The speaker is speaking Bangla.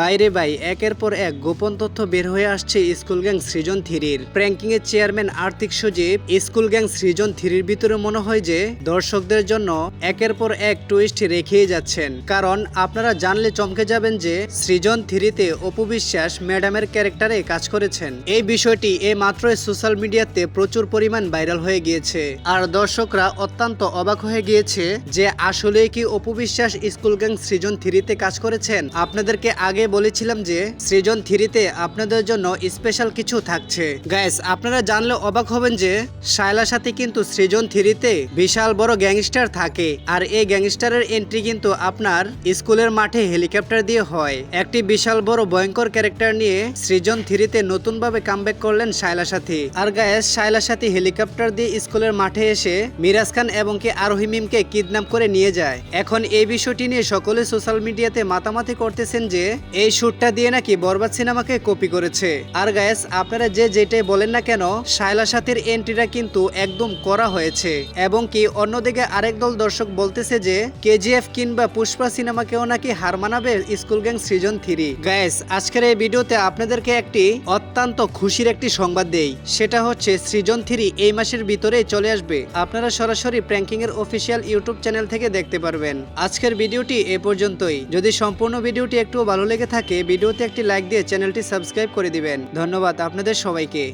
বাইরে বাই, একের পর এক গোপন তথ্য বের হয়ে আসছে স্কুল গ্যাং সৃজন থ্রির। প্র্যাঙ্কিং এর চেয়ারম্যান আর্থিক সজীব, স্কুল গ্যাং সৃজন থ্রির ভিতরে মনে হয় যে দর্শকদের জন্য একের পর এক টুইস্ট রেখেই যাচ্ছেন। কারণ আপনারা জানলে চমকে যাবেন যে সৃজন থ্রিতে অপু বিশ্বাস ম্যাডামের ক্যারেক্টারে কাজ করেছেন। এই বিষয়টি এই মাত্রই সোশ্যাল মিডিয়াতে প্রচুর পরিমাণ ভাইরাল হয়ে গিয়েছে। আর দর্শকরা অত্যন্ত অবাক হয়ে গিয়েছে যে আসলে কি অপু বিশ্বাস স্কুল গ্যাং সৃজন থ্রিতে কাজ করেছেন? আপনাদেরকে আগে বলেছিলাম যে, সৃজন থ্রিতে আপনাদের জন্য স্পেশাল কিছু থাকছে। গাইস আপনারা জানলে অবাক হবেন যে শায়লার সাথে কিন্তু সৃজন থ্রিতে বিশাল বড় গ্যাংস্টার থাকে। আর এই গ্যাংস্টারের এন্ট্রি কিন্তু আপনার স্কুলের মাঠে হেলিকপ্টার দিয়ে হয়। একটি বিশাল বড় ভয়ঙ্কর ক্যারেক্টার নিয়ে সৃজন থ্রিতে নতুনভাবে কামব্যাক করলেন শায়লা সাথী। আর গায়েস শায়লা সাথী হেলিকপ্টার দিয়ে স্কুলের মাঠে এসে মিরাজ খান এবং কে আরোহী মিমকে কিডন্যাপ করে নিয়ে যায়। এখন এই বিষয়টি নিয়ে সকলে সোশ্যাল মিডিয়াতে মাতামাতি করতেছেন যে এই শুটটা দিয়ে নাকি বরবাদ সিনেমাকে কপি করেছে। আর গায়েস আপনারা যে যেটাই বলেন না কেন, শায়লা সাথীর এন্ট্রিটা কিন্তু একদম করা হয়েছে। এবং কি অন্যদিকে আরেক দল দর্শক বলতেছে যে, কেজিএফ কিংবা পুষ্পা সিনেমাকেও নাকি হার মানাবে school gang season three. Guys আজকের এই ভিডিওতে আপনাদেরকে একটি অত্যন্ত খুশির একটি সংবাদ দেই। সেটা হচ্ছে, সৃজন থ্রি এই মাসের ভিতরে চলে আসবে। আপনারা সরাসরি প্র্যাঙ্কিং এর অফিসিয়াল ইউটিউব চ্যানেল থেকে দেখতে পারবেন। আজকের ভিডিওটি এ পর্যন্তই। যদি সম্পূর্ণ ভিডিওটি একটু ভালো লেগে থাকে ভিডিওতে একটি লাইক দিয়ে চ্যানেলটি সাবস্ক্রাইব করে দিবেন। ধন্যবাদ আপনাদের সবাইকে।